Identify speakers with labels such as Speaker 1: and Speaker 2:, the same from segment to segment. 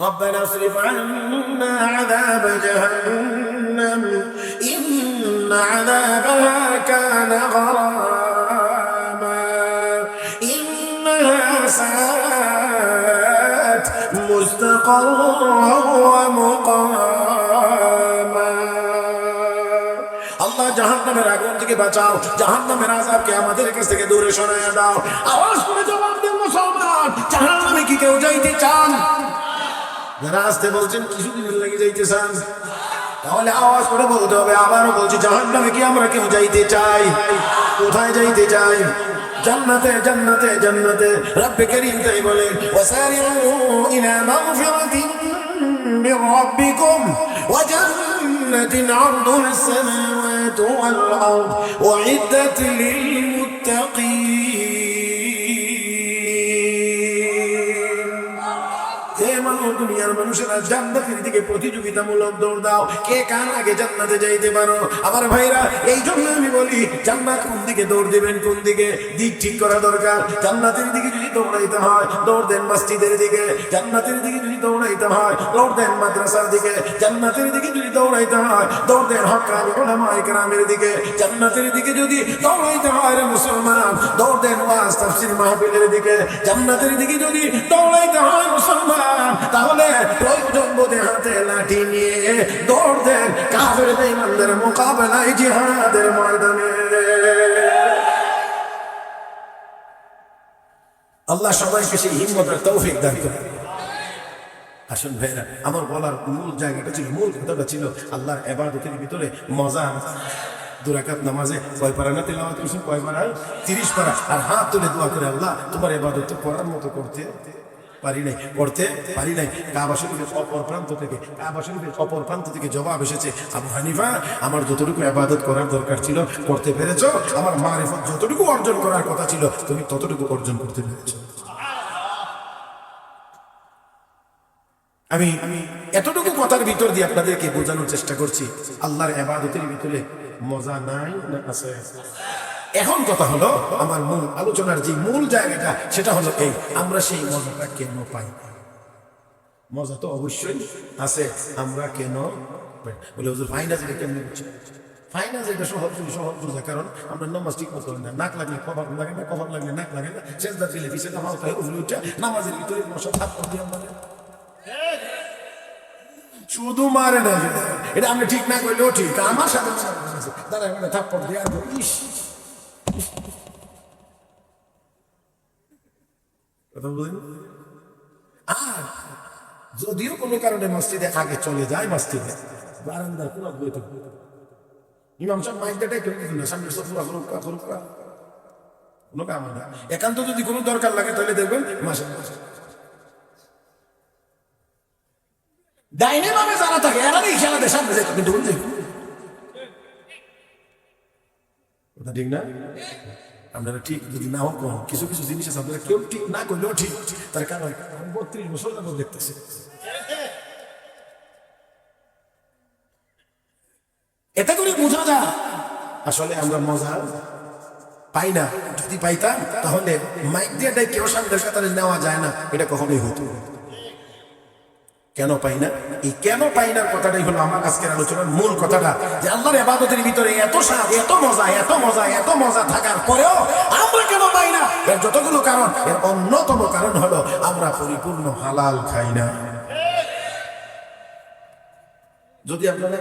Speaker 1: ربنا اصرف عنا عذاب جهنم إن عذابها كان غراما إنها ساءت مستقرا ومقاما আল্লাহ জাহান্নামের আগুন থেকে বাঁচাও জাহান্নামের আযাবকে আমাদের কাছ থেকে দূরে সরাইয়া দাও আওয়াজ করে জবাব দেন মুসলমান জাহান্নামে কি কেউ যাইতে চান যারা আসতে বলছেন কিছুদিনের লাগে যাইতে চান তাহলে আওয়াজ করে বলতে হবে আবারও বলছি জাহান্নামে কি আমরা কেউ যাইতে চাই কোথায় যাইতে চাই জান্নাতে জান্নাতে জান্নাতে রব্বে করিম তাই বলে ওয়াসারিউ ইলা মাগফিরাতিন মির রাব্বিকুম ওয়া জান্নাতিন আরদুহা السماوات والأرض أعدت للمتقين দুনিয়ার মানুষেরা জান্নাতের দিকে প্রতিযোগিতামূলক দৌড় দাও। কে কার আগে জান্নাতে যাইতে পারো? আমার ভাইরা এই জন্য আমি বলি, জান্নাত কোন দিকে দৌড় দিবেন, কোন দিকে দিক ঠিক করা দরকার? জান্নাতের দিকে যদি দৌড়াইতে হয়, দৌড় দেন মসজিদের দিকে। জান্নাতের দিকে যদি দৌড়াইতে হয়, দৌড় দেন মাদ্রাসার দিকে। জান্নাতের দিকে যদি দৌড়াইতে হয়, দৌড় দেন হকানি ওলামা ইকরামের দিকে। জান্নাতের দিকে যদি দৌড়াইতে হয় রে মুসলমান, দৌড় দেন ওয়াজ, তাফসীর মাহফিলের দিকে। জান্নাতের দিকে যদি দৌড়াইতে হয় মুসলমান, তাহলে হাতে লাঠি নিয়ে দৌড় দেন কাফের বেঈমানদের মোকাবেলায় জিহাদের ময়দানে। আল্লাহ সবাইকে সেই হিম্মতের তৌফিক দান করে আসুন ভাইরা, আমার বলার মূল জায়গাটা ছিল, মূল কথাটা ছিল আল্লাহর এবাদতের ভিতরে মজা। দুরাকাত নামাজে কয় পারা না তেলাওয়াত কয় পারা? তিরিশ পারা। আর হাত তুলে দোয়া করে আল্লাহ, তোমার এবাদত করার মতো করতে। পারি নাই করতে পারি নাই। কাবা শরীফের অপর প্রান্ত থেকে, কাবা শরীফের অপর প্রান্ত থেকে জবাব এসেছে, আবু হানিফা, আমার যতটুকু আবাদত করার দরকার ছিল করতে পেরেছ? আমার মারিফত যতটুকু অর্জন করার কথা ছিল, তুমি ততটুকু অর্জন করতে পেরেছ। আমি আমি এতটুকু কথার ভিতর দিয়ে আপনাদেরকে বোঝানোর চেষ্টা করছি, আল্লাহর এবাদতের ভিতরে মজা নাই না আছে? এখন কথা হলো, আমার মূল আলোচনার যে মূল জায়গাটা, সেটা হলো এই, আমরা সেই মজাটা কেন পাই? মজা তো অবশ্যই আছে, আমরা কেন? বলে হুজুর ফাইনা যেটা কেমনি বুঝছি ফাইনা যেটা সহজ সহজ বোঝা কারণ আমরা নামাজ ঠিক মতো না। নাক লাগলে কভার লাগে না, কভার লাগলে নাক লাগে না। শেষদা দিলে পিছিয়ে নামাজ তাই উঠে উঠে, নামাজের ভিতরে মশা থাপ দিয়ে মানে শুধু মারে না এটা আমি ঠিক না করলেও ঠিক, আমার সাথে মানে থাপ্পড় দিয়ে ইস! কথা আর যদিও কোনো কারণে মসজিদে আগে চলে যায় মসজিদে, বারান্দার পুরো বইতে ইমাম সাহেব মাইক দেটাই কেউ কিছু না সামনে সব পুরা কোনো কাম না। একান্ত যদি কোনো দরকার লাগে তাহলে দেখবেন, মাসে মাসে। ডাইনে বামে যারা থাকে দেয়, সামনে ঠিক না? আপনারা ঠিক যদি না হোক কিছু কিছু জিনিস আছে আপনারা কেউ ঠিক না করলেও ঠিক। তার কারণ বত্রিশ বছর যাবত দেখতেছি। এতে করে বোঝা যায়, আসলে আমরা মজা পাই না। যদি পাইতাম, তাহলে মাইক দিয়ে কেউ সামনে নেওয়া যায় না। এটা কখনোই হতো। কেন পাই না? এই কেন পাই না কথাটাই হলো আমার আজকের আলোচনার মূল কথাটা। যে আল্লাহর এবাদতের ভিতরে এত স্বাদ, এত মজা এত মজা এত মজা থাকার পরেও আমরা কেন পাই না? এর যতগুলো কারণ, এর অন্যতম কারণ হলো আমরা পরিপূর্ণ হালাল খাই না। যদি আপনারা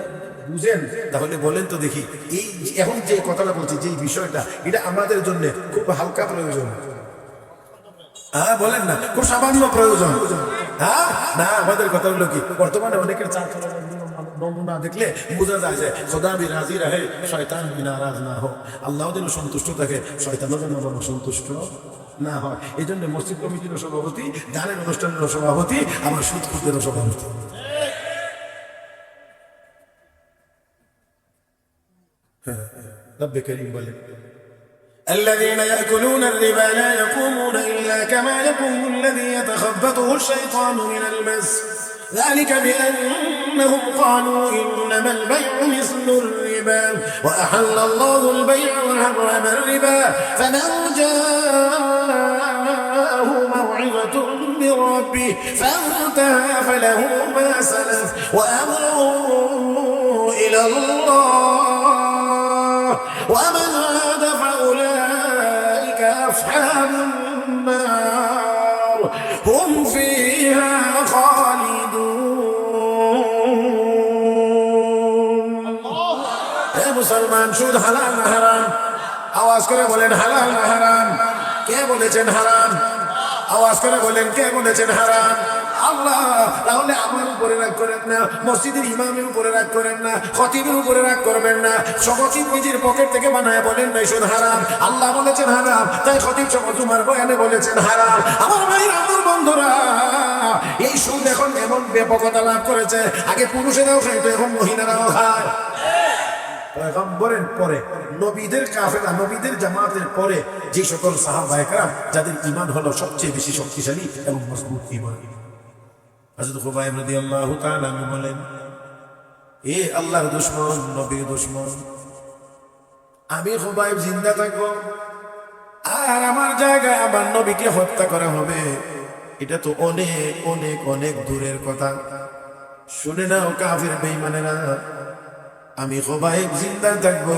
Speaker 1: বুঝেন, তাহলে বলেন তো দেখি, এই এখন যে কথাটা বলছি যে বিষয়টা, এটা আমাদের জন্য খুব হালকা প্রয়োজন। হ্যাঁ বলেন না, খুব সামান্য প্রয়োজন। হ্যাঁ? না, আমাদের কথা হলো কি, বর্তমানে অনেকের চার নমুনা দেখলে বোঝা যায় যে সদা বি রাজি রাহে, শয়তান বি নারাজ না হোক। আল্লাহ যেন সন্তুষ্ট থাকে, শয়তানও যেন সন্তুষ্ট না হয়। এই জন্য মসজিদ কমিটিরও সভাপতি, দানের অনুষ্ঠানেরও সভাপতি আমার সুদকুদেরও সভাপতি। হ্যাঁ, হ্যাঁ রব্বে করিম বলে الذين يأكلون الربا لا يقومون إلا كما يقوم الذي يتخبطه الشيطان من المس. ذلك بأنهم قالوا إنما البيع مثل الربا وأحل الله البيع وحرم الربا. فمن جاءه موعظة من ربي فانتهى فله ما سلف. وأمره إلى الله. মুসলমান সুদ হালাল না হারাম? আওয়াজ করে বলেন, হালাল না হারাম। কে বলেছেন হারাম? আওয়াজ করে বলেন, কে বলেছেন হারাম? আল্লাহ রাগ করেন না রাগ করেন না রাগ করবেন না। পকেট থেকে বলেন বলেছেন হারাম, তাই বলেছেন আমার আমার বন্ধুরা, এই সুদ এখন এমন ব্যাপকতা লাভ করেছে, আগে পুরুষেরাও খাইতো, এখন মহিলারাও খায়। পয়গম্বরের পরে, নবীদের কাফেলা, নবীদের জামাতের পরে যে সকল সাহাবাহাম যাদের ইমান হলো সবচেয়ে বেশি শক্তিশালী এবং মজবুত ইমান বলেন, এ দুশমন, নবীর জিন্দা আর আমার জায়গায় হত্যা করা হবে। এটা তো অনেক অনেক অনেক দূরের কথা। শুনে নাও কাফের বেঈমানেরা আমি খোবাইব জিন্দা থাকব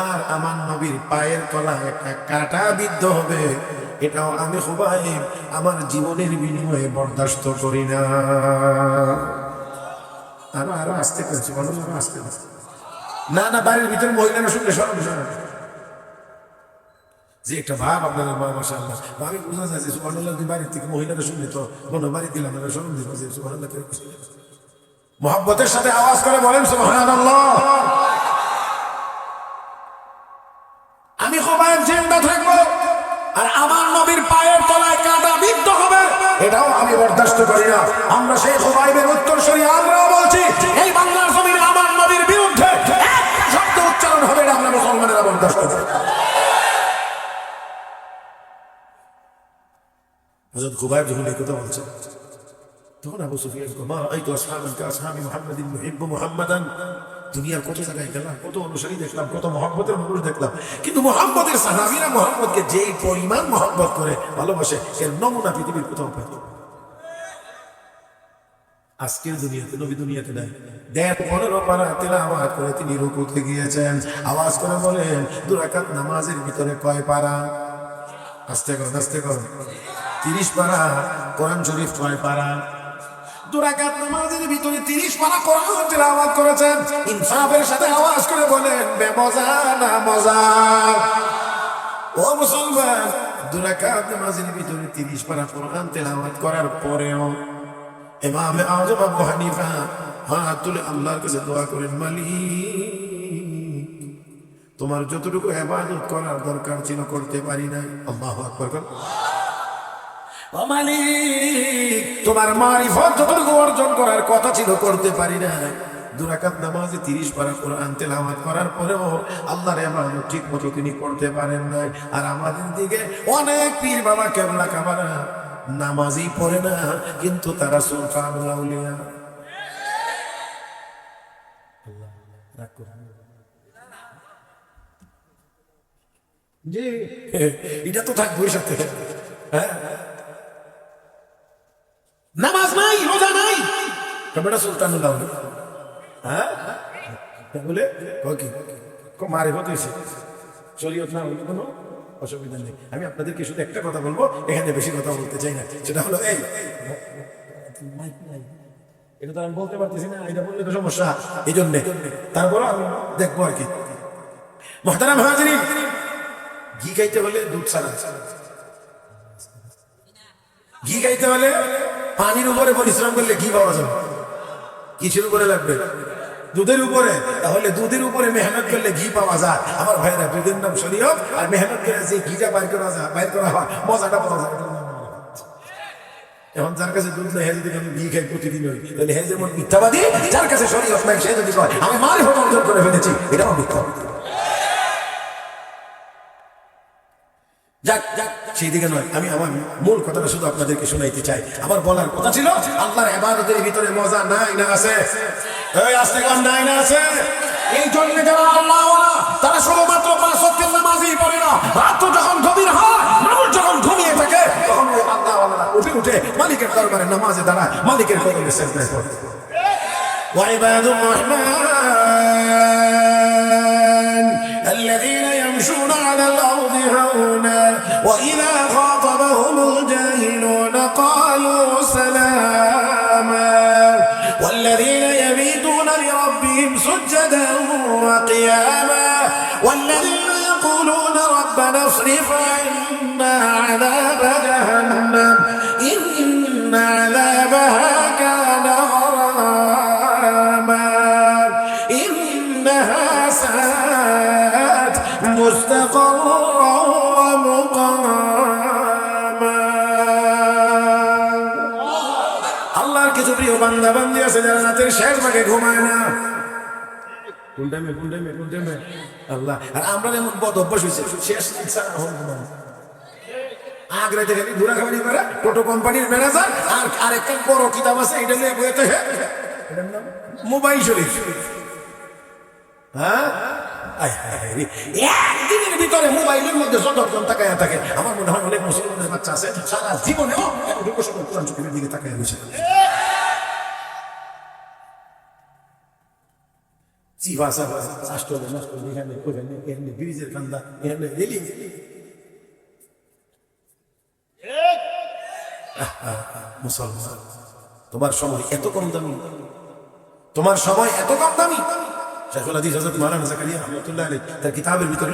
Speaker 1: আর আমার নবীর পায়ের তলা একটা কাটা বিদ্ধ হবে। এটাও আমি খোবাইব আমার জীবনের বিনিময়ে বরদাস্ত করি না। আরও আরও আসতে পেরেছি বলো আরও আসতে পেরেছি না না, বাড়ির ভিতরে মহিলারা শুনলে সরব সরব যে একটা ভাব আপনাদের মা মাসা আল্লাহ আমি বুঝা যাচ্ছে সুবহানাল্লাহ দুই বাড়ির থেকে মহিলারা শুনলে তো মনে বাড়ি দিলাম সরম দিব যে সুবহানাল্লাহ করে সাথে আওয়াজ করে বলেন আমি সবাই জিন্দা থাকব আর আমার নবীর পায়ের তলায় কাটা বিদ্ধ হবে, এটাও আমি বরদাস্ত করি না। আমরা সেই খোবাইবের উত্তর সরি, আমরাও বলছি, এই বাংলার জমিনে আমার নবীর বিরুদ্ধে শব্দ উচ্চারণ হবে না, আমরা মুসলমানেরা বরদাস্ত করি হযরত খুবাইব যখন এই কথা বলছে তখন আবু সুফিয়ান মা এই তো কা আসহাবি মুহাম্মাদিন মুহিব্বু মুহাম্মাদান। দুনিয়ার কত জায়গায় গেলাম, কত অনুসারী দেখলাম, কত মহব্বতের মানুষ দেখলাম। কিন্তু মোহাম্মদের সাহাবিরা মোহাম্মদকে যে পরিমাণ মহব্বত করে ভালোবাসে, এর নমুনা পৃথিবীর কোথাও পাই আজকের দুনিয়াতে নবী দুনিয়াতে নাই। দেড় পনেরো পারা তেলাওয়াত করে তিনি রুকুতে গিয়েছেন। আওয়াজ করে বলেন দুরাকাত নামাজের ভিতরে কয় পারা? আস্তে কর আস্তে কর তিরিশ পারা কোরআন শরীফ কয় পারা? দুরাকাত নামাজের ভিতরে তিরিশ পারা কোরআন তেলাওয়াত করেছেন। ইনসাফের সাথে আওয়াজ করে বলেন বেমজা না মজা? ও মুসলমান দুরাকাত নামাজের ভিতরে তিরিশ পারা কোরআন তেলাওয়াত করার পরেও ইমাম আজম আবু হানিফা হাত তুলে আল্লাহর কাছে দোয়া করেন, মালিক, তোমার যতটুকু ইবাদত করার দরকার ছিল করতে পারি নাই। আল্লাহু আকবার ও মালিক, তোমার মারিফত যতটুকু অর্জন করার কথা ছিল, করতে পারি না। দুরাকাত নামাজে তিরিশ পারা কোরআন তেলাওয়াত করার পরেও আল্লাহর ইবাদত ঠিক মতো তিনি করতে পারেন নাই। আর আমাদের দিকে অনেক পীর বাবা কেবলা কাবারা নামাজই পড়ে না, কিন্তু তারা সুলতান জি, এটা তো থাকবোই সাথে। হ্যাঁ নামাজ নাই, রোজা নাই। বেটা সুলতানুল হ্যাঁ? বলে? কি? মারে হতেছে শরীয়ত না হলে কোনো অসুবিধা নেই। আমি আপনাদেরকে শুধু একটা কথা বলব, এখানে বেশি কথা বলতে চাই না। সেটা হলো এই। এটা তো আমি বলতে পারতেছি না, এটা বললে তো সমস্যা। এই জন্যে তারপরে আমি দেখব আর কি। মহতারাম হাজিরি ঘি খাইতে হলে দুধ ছাড়া ঘি খাইতে হলে পানির উপরে পরিশ্রম করলে ঘি পাওয়া যাবে? কিসের উপরে লাগবে। দুধের উপরে। তাহলে দুধের উপরে মেহনত করলে ঘি পাওয়া যায়। আমার ভাইরা দুধের নাম শরীয়ত আর মেহনত করে যে ঘিটা বাইর করা যায়, বাইর করা হয়, মজাটা পাওয়া যায়। এখন যার কাছে দুধ নেই যদি আমি ঘি খাই প্রতিদিন হই তাহলে হে যেমন মিথ্যাবাদী, যার কাছে শরীয়ত নাই, সে যদি কয়, আমি মারি অর্জন করে ফেলেছি এটাও মিথ্যা। যাক যাক সেই দিকে নয় আমি আমার মূল কথাটা শুধু আপনাদেরকে শোনাইতে চাই আমার বলার কথা ছিল আল্লাহর এবাদতের ভিতরে মজা নাই না আছে এই আস্তে গান নাই না আছে এই জন্য যারা আল্লাহ তারা শুধুমাত্র পাঁচ সত্যের নামাজই পড়ে না রাত যখন গভীর হয় মানুষ যখন ঘুমিয়ে থাকে তখন ওই আল্লাহ উঠে উঠে মালিকের দরবারে নামাজে দাঁড়ায় মালিকের কদমে সেজদায় পড়ে وعباد الرحمن وإذا خاطبهم الجاهلون قالوا سلاما. والذين يبيتون لربهم سجدا وقياما. والذين يقولون ربنا اصرف عنا عذاب مستقرا ومقاما আল্লাহর কিছু প্রিয় বান্দা বান্দি আছে যারা রাতের শেষ ভাগে ঘুমায় না কোন টাইমে কোন টাইমে কোন টাইমে আল্লাহ আর আমরা যেমন বদ অভ্যাস হয়েছে শেষ ইচ্ছা এখন ঘুমানো আগ্রা থেকে ঘুরা খাবারি করে টোটো কোম্পানির ম্যানেজার আর আরেকটা বড় কিতাব আছে এটা নিয়ে বইতে এটার নাম মোবাইল শরীফ হ্যাঁ আয় হায় হায় রে। একদিনের ভিতরে মোবাইলের মধ্যে তাকায় থাকে, আমার মনে হয় অনেক মুসলমানের বাচ্চা আছে, সারা জীবনেও কোরআন শরীফের দিকে মুসলমান, তোমার সময় এত কম দামি। তোমার সময় এত কম দামি। শেখুল হাদিস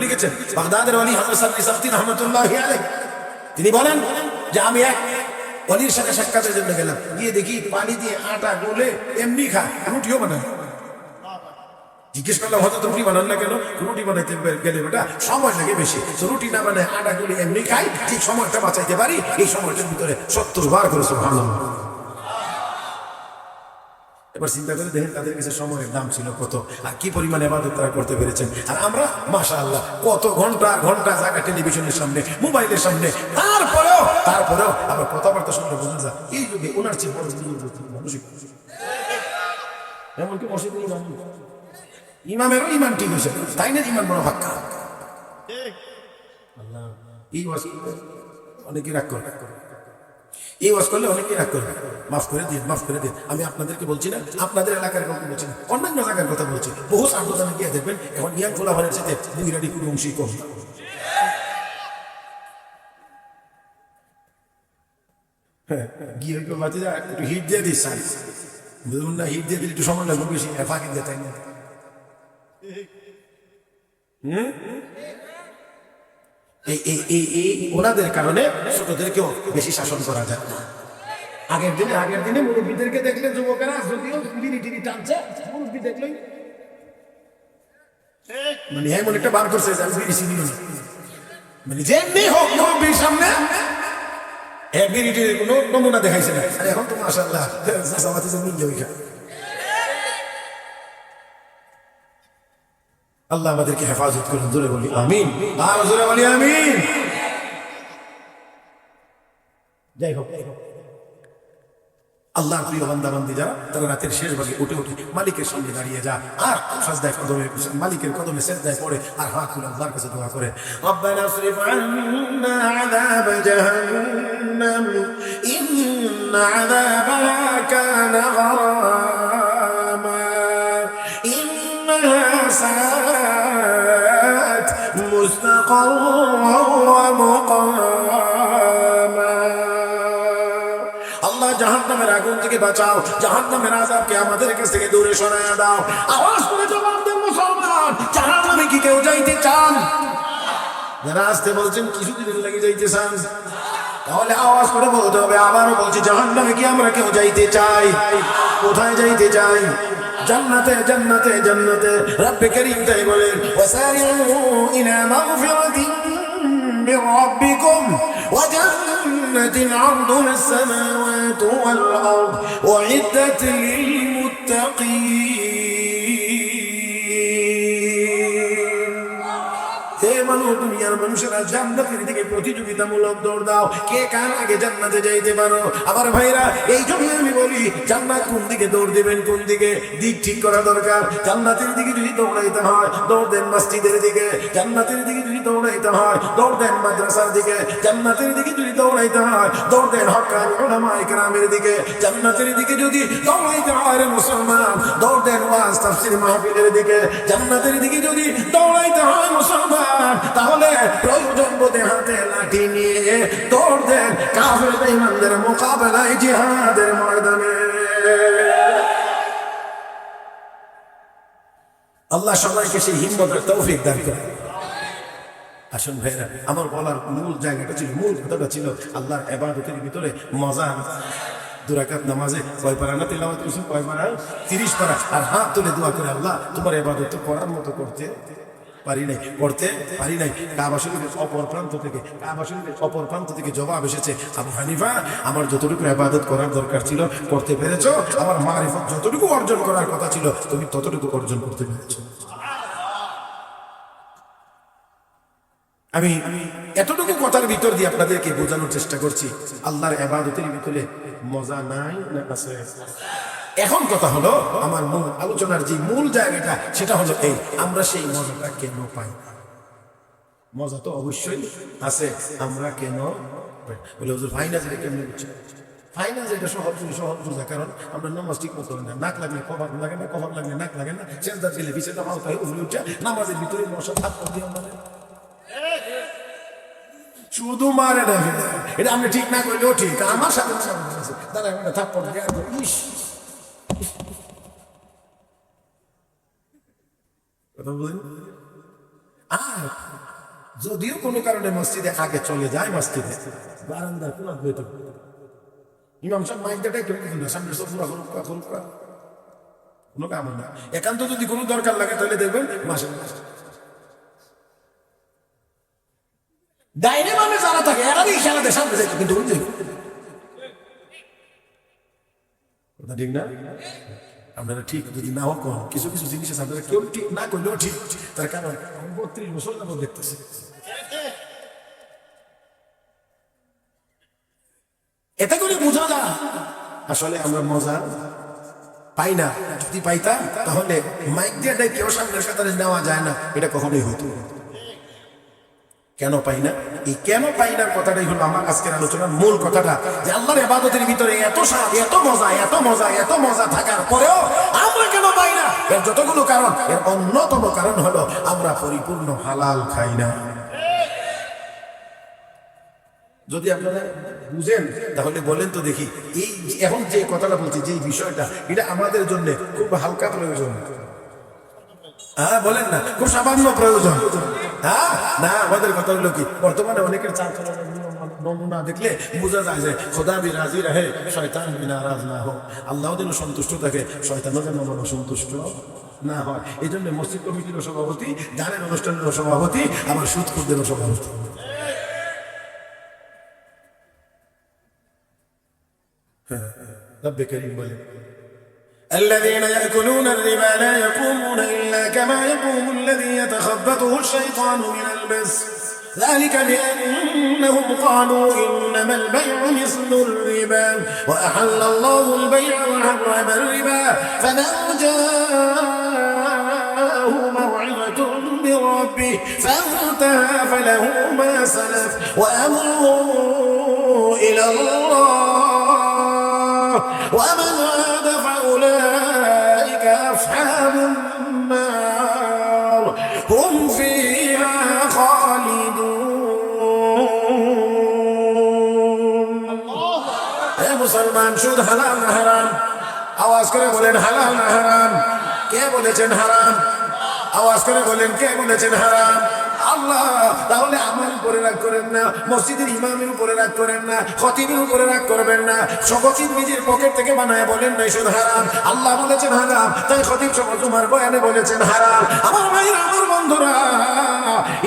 Speaker 1: লিখেছেন, বাগদাদের ওলি হযরত সাল্লি সাফতি রহমাতুল্লাহ আলাইহি। তিনি বলেন যে আমি এক অলির সাথে সাক্ষাতের জন্য গেলাম। গিয়ে দেখি পানি দিয়ে আটা, গলে এমনি খায় রুটিও বানায়। জিজ্ঞেস করলাম হয়তো রুটি বানান না কেন? রুটি বানাইতে গেলে বেটা সময় লাগে বেশি। রুটি না বানায় আটা, গুলি এমনি খাই, ঠিক সময়টা বাঁচাইতে পারি। এই সময়টার ভিতরে সত্তর বার করে ভালো এবার চিন্তা করে দেখেন তাদের কাছে সময়ের দাম ছিল কত আর কি পরিমাণ এবাদত তারা করতে পেরেছেন। আর আমরা মাশা আল্লাহ কত ঘণ্টা ঘণ্টা জায়গা টেলিভিশনের সামনে মোবাইলের সামনে তারপরেও তারপরেও আবার কথাবার্তা শুনলে বোঝা যায় এই যুগে ওনার চেয়ে বড় মানুষই এমনকি মসজিদে ইমাম ইমামেরও ইমান ঠিক হয়েছে তাই না ইমান বড় ভাক্কা আল্লাহ এই অনেকে রাগ করে। এই ওয়াজ করলে অনেকে রাগ করে মাফ করে দিন মাফ করে দিন। আমি আপনাদেরকে বলছি না আপনাদের এলাকার কথা বলছি না অন্যান্য জায়গার কথা বলছি। বহু সাম্প্রদানে গিয়ে দেখবেন এখন ইয়াং হওয়ার সাথে বুইরাটি কোনো অংশই কম। হ্যাঁ, গিয়ে একটু বাতি একটু হিট দিয়ে দিস বুঝুন না হিট দিয়ে দিলে একটু সময় লাগবে বেশি ফাঁকি দিয়ে তাই না? এই এই ওনাদের কারণে ছোটদেরকেও বেশি শাসন করা যায় না। আগের দিনে আগের দিনে মুরব্বীদেরকে দেখলে যুবকেরা যদিও বিড়ি টিড়ি টানছে, মুরব্বী দেখলেই মানে এমন একটা বার করছে বিড়ি চিনি মানে যেমনি হোক, মুরব্বীর সামনে এ বিড়ি টিড়ির কোনো নমুনা দেখাইছে না। এখন তো মাসাল্লাহ চাচামাতি যে মিল ওইখানে। আল্লাহ আমাদেরকে হেফাজত করুন, জোরে বলি, আমিন। আর জোরে বলি, আমিন। যাই হোক আল্লাহর প্রিয় বান্দাবান্দি যা তারা রাতের শেষ ভাগে উঠে উঠে মালিকের সঙ্গে দাঁড়িয়ে যা, আর সাজদায় কদমে, মালিকের কদমে সাজদায় পড়ে, আর হাত তুলে আল্লাহর কাছে দোয়া করে। রব্বানা আসরিফ আন্না আযাব জাহান্নাম ইন আযাবাহা কানা গারামা, ইন্নাহা আল্লাহ জাহান নামের আগুন থেকে বাঁচাও। জাহান নামের আজাবকে আমাদের কাছ থেকে দূরে সরায় দাও। আওয়াজ করে জবাব দেন মুসলমান। জাহান নামে কি কেউ যাইতে চান? যারা আসতে বলছেন, কিছুদিনের লেগে যাইতে চান। তাহলে আওয়াজ করে বলতে হবে, আবারও বলছি জাহান নামে কি আমরা কেউ যাইতে চাই? কোথায় যাইতে চাই? জান্নাতে জান্নাতে জান্নাতে রব্বে করিম তাই বলেন ওয়াসারিউ ইলা মাগফিরাতিন من ربكم وجنة عرضها السماوات والأرض وعدت للمتقين মানুষেরা জান্নাতের দিকে প্রতিযোগিতামূলক দৌড় দাও। কে কার আগে জান্নাতে যাইতে পারো? আমার ভাইরা, এই জন্য আমি বলি, জান্নাত কোন দিকে দৌড় দিবেন, কোন দিকে? দিক ঠিক করা দরকার। জান্নাতের দিকে যদি দৌড়াইতে হয়, দৌড় দেন মসজিদের দিকে। জান্নাতের দিকে যদি দৌড়াইতে হয়, দৌড় দেন মাদ্রাসার দিকে। জান্নাতের দিকে যদি দৌড়াইতে হয়, দৌড় দেন হকানি ওলামা ইকরামের দিকে। জান্নাতের দিকে যদি দৌড়াইতে হয় মুসলমান, দৌড় দেন ওয়াজ তাফসীর মাহফিলের দিকে। জান্নাতের দিকে যদি দৌড়াইতে হয় মুসলমান তাহলে প্রয়োজন বোধে হাতে লাঠি নিয়ে দৌড় দেন কাফের বেঈমানদের মোকাবেলায় জিহাদের ময়দানে। আল্লাহ সবাইকে সেই হিম্মতের তৌফিক দান করে আসুন ভাইরা আমার বলার মূল জায়গাটা ছিল, মূল কথাটা ছিল আল্লাহর এবাদতের ভিতরে মজা। দুরাকাত নামাজে কয় পারা না তেলাওয়াত করছেন? কয় পারা? তিরিশ পারা। আর হাত তুলে দোয়া করে, আল্লাহ, তোমার এবাদত করার মতো করতে। পারি নাই করতে পারি নাই। কাবা অপর প্রান্ত থেকে, কাবা অপর প্রান্ত থেকে জবাব এসেছে, আবু হানিফা, আমার যতটুকু এবাদত করার দরকার ছিল করতে পেরেছ? আমার মারিফত যতটুকু অর্জন করার কথা ছিল, তুমি ততটুকু অর্জন করতে পেরেছ। আমি এতটুকু কথার ভিতর দিয়ে আপনাদেরকে বোঝানোর চেষ্টা করছি, আল্লাহর এবাদতের ভিতরে মজা নাই না আছে এখন কথা হলো, আমার মূল আলোচনার যে মূল জায়গাটা, সেটা হলো এই, আমরা সেই মজাটা কেন পাই? মজা তো অবশ্যই আছে, আমরা কেন পাই না? বলে হুজুর ফাইনা যেটা কেমনি বুঝছে ফাইনা যেটা সহজ কারণ আমরা নামাজ ঠিক মতো না, নাক লাগলে কভার লাগে না, কভার লাগলে নাক লাগে না উঠে নামাজের মশা শুধু মারে না, এটা আমি ঠিক না করলেও ঠিক, আমার সাথে সাথে আছে। দাঁড়া একটা থাপ্পড় দিয়ে ইস যদিও কোনো কারণে মসজিদে আগে চলে যায় মসজিদে, বারান্দার পুরা করুক কোনো কাম না। একান্ত যদি কোনো দরকার লাগে, তাহলে দেখবেন, মাসে ডাইনে মানে যারা থাকে এরাই দেয় সামনে কিন্তু ঠিক না? আপনারা ঠিক, যদি নাও কন কিছু কিছু জিনিস আছে আপনারা কেউ ঠিক না করলেও ঠিক। তার কারণ বত্রিশ বছর যাব দেখতেছি। এতে করে বোঝা যায়। আসলে আমরা মজা পাই না। যদি পাইতাম, তাহলে মাইক দিয়ে কেউ নেওয়া যায় না। এটা কখনোই হতো না। কেন পাই না? এই কেন পাই না কথাটাই হলো আমার আজকের আলোচনার মূল কথাটা যে আল্লাহর ইবাদতের ভিতরে এত স্বাদ, এত মজা এত মজা এত মজা থাকার পরেও আমরা কেন পাই না? এর যতগুলো কারণ, এর অন্যতম কারণ হলো আমরা পরিপূর্ণ হালাল খাই না। যদি আপনারা বুঝেন, তাহলে বলেন তো দেখি, এই এখন যে কথাটা বলছি, যে বিষয়টা, এটা আমাদের জন্য খুব হালকা প্রয়োজন। হ্যাঁ বলেন না, খুব সামান্য প্রয়োজন। হ্যাঁ না, আমাদের কথা কি, বর্তমানে অনেকের চাল নমুনা দেখলে বোঝা যায় যে খোদা বি রাজি রাহে, শয়তান বি নারাজ না হোক। আল্লাহ যেন সন্তুষ্ট থাকে, শয়তানও যেন মনে সন্তুষ্ট না হয়। এই জন্য মসজিদ কমিটিরও সভাপতি, দানের অনুষ্ঠানেরও সভাপতি আমার সুদকুরদেরও সভাপতি। হ্যাঁ, হ্যাঁ, হ্যাঁ। রব্বে বলে الذين يأكلون الربا لا يقومون إلا كما يقوم الذي يتخبطه الشيطان من المس ذلك بأنهم قالوا إنما البيع مثل الربا وأحل الله البيع وحرم الربا. فمن جاءه موعظة من ربه فانتهى فله ما سلف. وأمره إلى الله ومن عاد সুদ হালাল না হারাম? আওয়াজ করে বলেন হালাল না হারাম। কে বলেছেন, হারাম? আওয়াজ করে বলেন, কে বলেছেন, হারাম? আল্লাহ, তাহলে রাগ করেন না, মসজিদের রাগ করেন না রাগ করবেন না নিজের পকেট থেকে বানায় বলেন হারাম। আল্লাহ বলেছেন, হারাম। তাই বলেছেন, হারাম। আমার আমার বন্ধুরা,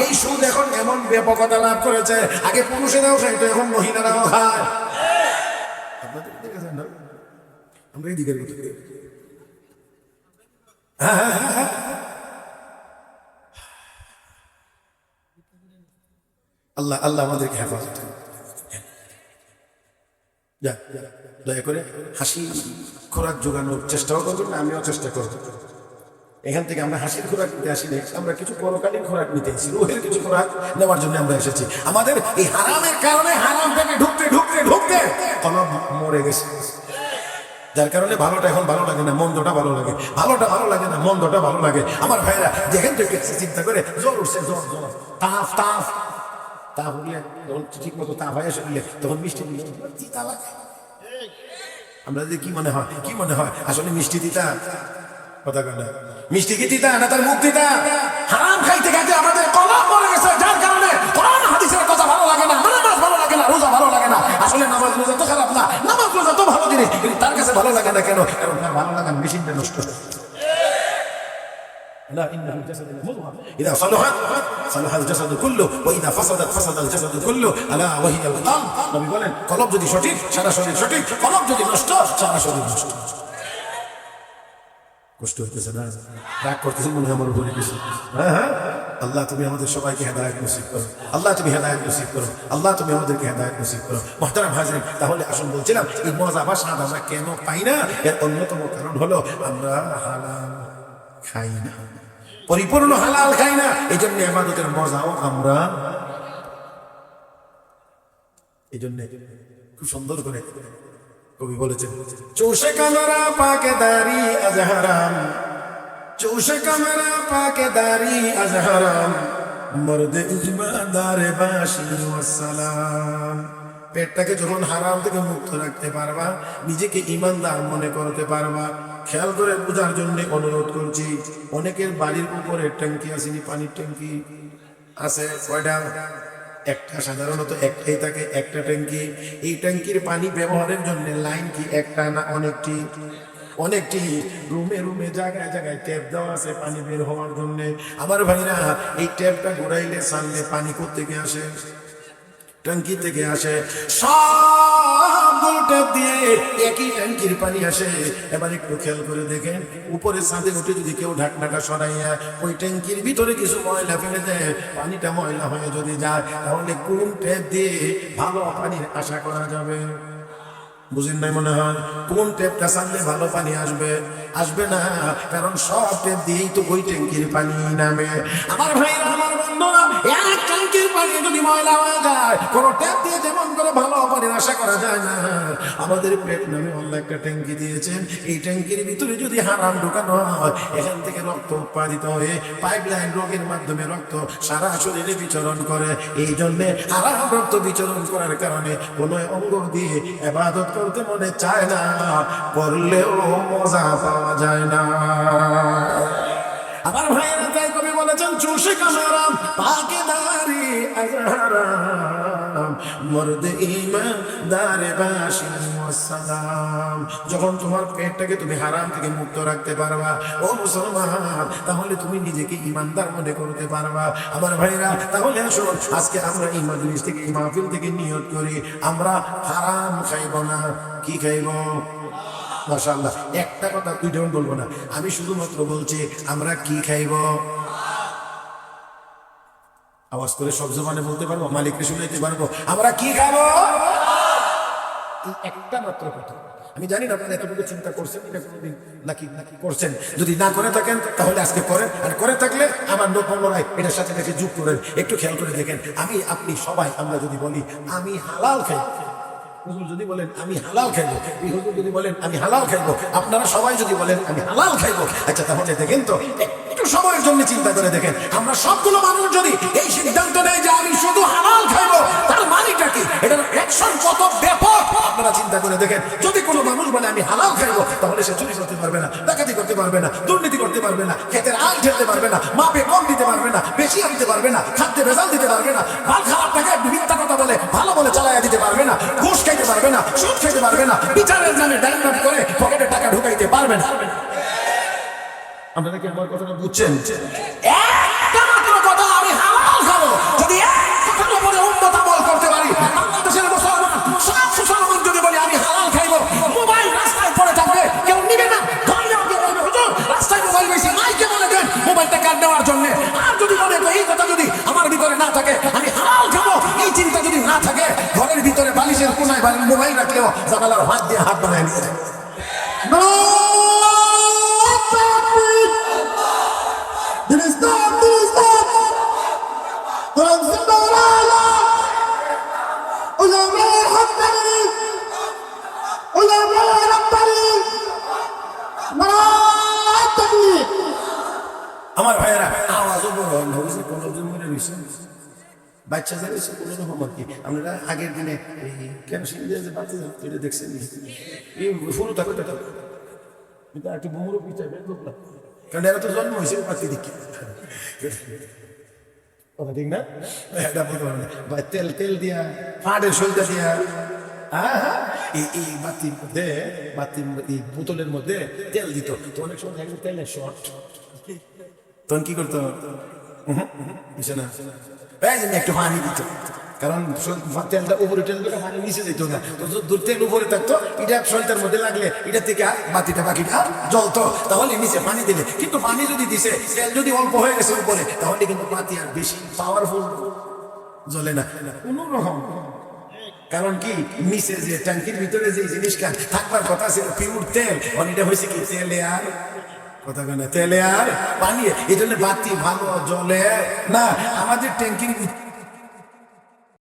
Speaker 1: এই সুদ এখন এমন ব্যাপকতা লাভ করেছে, আগে পুরুষেরাও খাইতো, এখন মহিলারাও খায় আপনাদের দেখেছেন না আমরা এই দিকের কথা হ্যাঁ, হ্যাঁ। আল্লাহ আল্লাহ আমাদেরকে হেফাজত যা দয়া করে হাসি খোরাক জোগানোর চেষ্টাও করবেন না আমিও চেষ্টা করব। এখান থেকে আমরা হাসির খোরাক নিতে আসি আমরা কিছু পরকালীন খোরাক নিতে এসেছি রোহের কিছু খোরাক নেওয়ার জন্য আমরা এসেছি। আমাদের এই হারামের কারণে হারাম থেকে ঢুকতে ঢুকতে ঢুকতে কলম মরে গেছে। যার কারণে ভালোটা এখন ভালো লাগে না, মন্দটা ভালো লাগে। ভালোটা ভালো লাগে না, মন্দটা ভালো লাগে। আমার ভাইরা, যেখান থেকে চিন্তা করে জ্বর উঠছে, জ্বর জ্বর। তাফ তাফ। তাপ উঠলে তখন ঠিক মতো তাপ হয়ে শুনলে তখন মিষ্টি দিলে তিতা লাগে আমরা যদি কি মনে হয়, কি মনে হয়? আসলে মিষ্টি তিতা। কথা কেন মিষ্টি কি তিতা না তার মুখ তিতা? হারাম খাইতে খাইতে আমাদের কলম মরে গেছে, যার কারণে কোরআন, হাদিসের কথা ভালো লাগে না, নামাজ ভালো লাগে না, রোজা ভালো লাগে না। আসলে নামাজ রোজা তো খারাপ না, নামাজ রোজা তো ভালো জিনিস কাছে ভালো লাগে না কেন কারণ তার ভালো লাগার মেশিনটা নষ্ট لا إن في الجسد مضغة إذا صلحت صلح الجسد كله وإذا فسدت فسد الجسد كله ألا وهي القلب নবী বলেন কলব যদি সঠিক সারা শরীর সঠিক কলব যদি নষ্ট সারা শরীর নষ্ট কষ্ট হইতেছে না রাগ করতেছে মনে হয় আমার উপরে কিছু হ্যাঁ হ্যাঁ আল্লাহ তুমি আমাদের সবাইকে হেদায়ত নসিব করো। আল্লাহ তুমি হেদায়ত নসিব করো। আল্লাহ তুমি আমাদেরকে হেদায়ত নসিব করো। মহতারাম হাজরিন, তাহলে আসুন বলছিলাম, এই মজা বা স্বাদ আমরা কেন পাই না, এর অন্যতম কারণ হলো আমরা হালাল খাই না। পরিপূর্ণ হালাল খাই না এই জন্য আমাদের মজাও আমরা এই জন্য খুব সুন্দর করে কবি বলেছেন, চৌষে কামেরা পাকে দারি চৌষে কামেরা পাকে দারি আজ হারাম মর্দ ইমানদারে বাসি ওয়াসসালাম। পেটটাকে যখন হারাম থেকে মুক্ত রাখতে পারবা, নিজেকে ইমানদার মনে করতে পারবা। খেয়াল করে বোঝার জন্য অনুরোধ করছি, অনেকের বাড়ির উপরে ট্যাঙ্কি আসেনি পানির ট্যাঙ্কি? আছে, কয়টা? একটা, সাধারণত একটাই থাকে, একটা ট্যাঙ্কি। এই ট্যাঙ্কির পানি ব্যবহারের জন্য লাইন কি একটা না অনেকটি? অনেকটি রুমে রুমে জায়গায় জায়গায় ট্যাপ দেওয়া আছে, পানি বের হওয়ার জন্য। আমার ভাইরা, এই ট্যাপটা ঘুরাইলে সামনে পানি থেকে আসে? ট্যাঙ্কি থেকে আসে। সবগুলো দিয়ে একই ট্যাঙ্কির পানি আসে। এবার একটু খেয়াল করে দেখেন, উপরে ছাদে উঠে যদি কেউ ঢাকনাটা সরাইয়া ওই ট্যাঙ্কির ভিতরে কিছু ময়লা ফেলে দেয়, পানিটা ময়লা হয়ে যদি যায়, তাহলে কোন ট্যাপ দিয়ে ভালো পানির আশা করা যাবে? বুঝেন নাই মনে হয়? কোন টেপটা সামনে ভালো পানি আসবে? আসবে না, কারণ সব টেপ দিয়েই তো ওই ট্যাঙ্কির পানি নামে। আমার ভাই আমার বন্ধুরা পানি যদি ময়লা হয়ে যায়। কোন ট্যাপ দিয়ে যেমন করে ভালো আশা করা যায় না। আমাদের পেট নামে একটা ট্যাঙ্কি দিয়েছেন। এই ট্যাঙ্কির ভিতরে যদি হারাম হয়, এখান থেকে রক্ত উৎপাদিত হয়ে পাইপ লাইন রোগের মাধ্যমে রক্ত সারা শরীরে বিচরণ করে। এই জন্যে হারাম রক্ত বিচরণ করার কারণে কোনো অঙ্গ দিয়ে এবাদত করতে মনে চায় না। করলেও মজা পাওয়া যায় না। আমার ভাইয়েরা বলেছেন, চুষে কামারাম পাকে দারি আজহারাম, মর্দ ইমান দারে যখন তোমার পেটটাকে তুমি হারাম থেকে মুক্ত রাখতে পারবা, ও মুসলমান, তাহলে তুমি নিজেকে ইমানদার মনে করতে পারবা। আমার ভাইরা, তাহলে আসুন, আজকে আমরা এই মজলিস থেকে, এই মাহফিল থেকে নিয়ত করি। আমরা হারাম খাইব না। কি খাইব? মাশাআল্লাহ। একটা কথা দুইটাও বলব না। আমি শুধুমাত্র বলছি, আমরা কি খাইব? আওয়াজ করে সব জমানে বলতে পারব? মালিককে শুনাইতে পারব? আমরা কি খাব? একটা মাত্র কথা। আমি জানি না আপনারা এতটুকু চিন্তা করছেন, এটা কোনোদিন নাকি নাকি করছেন। যদি না করে থাকেন, তাহলে আজকে করেন। আর করে থাকলে আমার পুনরায় এটার সাথে নাকি যোগ করেন একটু খেয়াল করে দেখেন। আমি, আপনি সবাই আমরা যদি বলি, আমি হালাল খাই হুজুর যদি বলেন, আমি হালাল খাইবো। হুজুর যদি বলেন, আমি হালাল খাইবো। আপনারা সবাই যদি বলেন, আমি হালাল খাইবো। আচ্ছা তাহলে দেখেন তো একটু সময়ের জন্য চিন্তা করে দেখেন আমরা সবগুলো মানুষ যদি এই সিদ্ধান্ত নেই যে আমি শুধু হালাল খাইবো তার মানিটা কি এটার অ্যাকশন কত ব্যাপক আপনারা চিন্তা করে দেখেন যদি কোনো মানুষ বলে আমি হালাল খাইবো তাহলে সে চুরি করতে পারবে না ডাকাতি করতে পারবে না দুর্নীতি করতে পারবে না ক্ষেতের আল ঠেলতে পারবে না মাপে কম দিতে পারবে না বেশি আনতে পারবে না খাদ্যে ভেজাল দিতে পারবে না মাল খারাপ টাকায় মিথ্যা কথা বলে ভালো বলে চালাইয়া দিতে পারবে না ঘুষ খাইতে পারবে না সুদ খাইতে পারবে না বিচারের নামে ডাইনাম করে পকেটে টাকা ঢুকাইতে পারবে না আপনারা কি আমার কথাটা বুঝছেন? একটা মাত্র কথা আমি হালাল খাব। যদি এক কথার উপরে উন্নত আমল করতে পারি বাংলাদেশের মুসলমান সব মুসলমান যদি বলি আমি হালাল খাইবো। মোবাইল রাস্তায় পড়ে থাকবে কেউ নিবে না। ধর্মীয় কেউ বলবে হুজুর রাস্তায় মোবাইল বেশি মাইকে বলে দেন মোবাইলটা কাট দেওয়ার জন্য? আর যদি মনে করি এই কথা যদি আমার ভিতরে না থাকে আমি হালাল খাব। এই বাড়ির মোবাইল রাখলেও জানালার হাত দিয়ে হাত বানায় নিয়ে যায়। না বুঝলি কোনো মনে রয়েছে কোনো রকম আর কি? আমরা আগের দিনে কেরোসিন দিয়ে এটা দেখছেন? এই শুরু থাকো এটা একটু বের কারণ এরা তো জন্ম হয়েছে বাতি দেখি কথা ঠিক না? এটা বলতে পারব তেল তেল দিয়া ফাটের সলটা দিয়া। এই এই বাতির মধ্যে বোতলের মধ্যে তেল দিত। অনেক সময় তেলের শর্ট। তখন কি করতো? পানি দিত কারণ তেলটা উপরে পানি নিচে উপরে থাকতো এটা সলটার মধ্যে লাগলে এটা থেকে বাতিটা জ্বলতো তাহলে নিচে পানি দিলে। কিন্তু পানি যদি দিছে, তেল যদি অল্প হয়ে গেছে তাহলে কিন্তু বাতি আর বেশি পাওয়ারফুল জ্বলে না। কোনো রকম। কারণ কি? নিচে যে ট্যাঙ্কির ভিতরে যে জিনিসটা থাকবার কথা ছিল পিউর তেল। অনেকটা হয়েছে কি? তেলে আর কথা কেন তেলে আর পানি? এই জন্য বাতি ভালো জলে। না আমাদের ট্যাঙ্কির